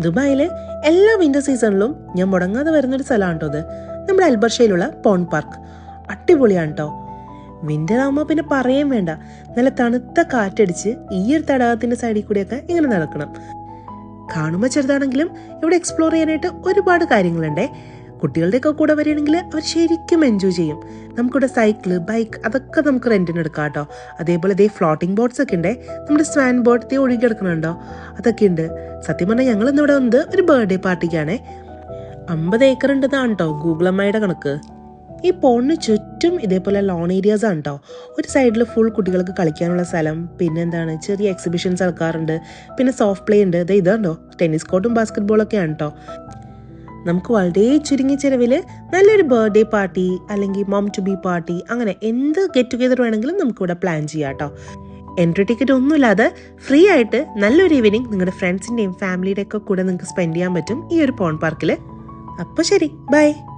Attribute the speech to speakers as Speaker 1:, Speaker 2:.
Speaker 1: ദുബായിലെ എല്ലാ വിന്റർ സീസണിലും ഞാൻ മുടങ്ങാതെ വരുന്നൊരു സ്ഥലമാണ് അത് നമ്മുടെ അൽബർഷയിലുള്ള പോൺ പാർക്ക്. അടിപൊളിയാണ് കേട്ടോ വിന്റർ ആകുമ്പോൾ പിന്നെ പറയേം വേണ്ട. നല്ല തണുത്ത കാറ്റടിച്ച് ഈ ഒരു തടാകത്തിന്റെ സൈഡിൽ കൂടിയൊക്കെ ഇങ്ങനെ നടക്കണം. കാണുമ്പോൾ ചെറുതാണെങ്കിലും ഇവിടെ എക്സ്പ്ലോർ ചെയ്യാനായിട്ട് ഒരുപാട് കാര്യങ്ങളുണ്ടേ. കുട്ടികളുടെയൊക്കെ കൂടെ വരികയാണെങ്കിൽ അവർ ശരിക്കും എൻജോയ് ചെയ്യും. നമുക്കിവിടെ സൈക്കിൾ ബൈക്ക് അതൊക്കെ നമുക്ക് റെന്റിന് എടുക്കാം കേട്ടോ. അതേപോലെ ഇതേ ഫ്ലോട്ടിംഗ് ബോട്ട്സ് ഒക്കെ ഉണ്ടേ നമ്മുടെ സ്വാൻ ബോട്ട് തീ ഒഴുകി കിടക്കണുണ്ടോ അതൊക്കെ ഉണ്ട് സത്യം പറഞ്ഞാൽ ഇവിടെ വന്നത് ഒരു ബർത്ത്ഡേ പാർട്ടിക്കാണേ അമ്പത് ഏക്കർ ഉണ്ടെന്നാണ് കേട്ടോ ഗൂഗിൾ അമ്മയുടെ കണക്ക്. ഈ പോണിന് ചുറ്റും ഇതേപോലെ ലോൺ ഏരിയാസ് ആണ് കേട്ടോ. ഒരു സൈഡിൽ ഫുൾ കുട്ടികൾക്ക് കളിക്കാനുള്ള സ്ഥലം പിന്നെ എന്താണ് ചെറിയ എക്സിബിഷൻസ് നടക്കാറുണ്ട്. പിന്നെ സോഫ്റ്റ് പ്ലേ ഉണ്ട് ഇത് ഇതാണ്ടോ ടെന്നീസ് കോർട്ടും ബാസ്കറ്റ് ബോളൊക്കെ ആണ് കേട്ടോ. നമുക്ക് വളരെ ചുരുങ്ങിയ ചെലവിൽ നല്ലൊരു ബർത്ത്ഡേ പാർട്ടി അല്ലെങ്കിൽ മോം ടു ബി പാർട്ടി അങ്ങനെ എന്ത് ഗെറ്റ് ടുഗെദർ വേണമെങ്കിലും നമുക്കിവിടെ പ്ലാൻ ചെയ്യാം കേട്ടോ എൻട്രി ടിക്കറ്റ് ഒന്നുമില്ലാതെ ഫ്രീ ആയിട്ട് നല്ലൊരു ഈവനിങ് നിങ്ങളുടെ ഫ്രണ്ട്സിന്റെയും ഫാമിലിയുടെ ഒക്കെ കൂടെ നിങ്ങൾക്ക് സ്പെൻഡ് ചെയ്യാൻ പറ്റും ഈ ഒരു പോൺ പാർക്കിൽ അപ്പോൾ ശരി ബൈ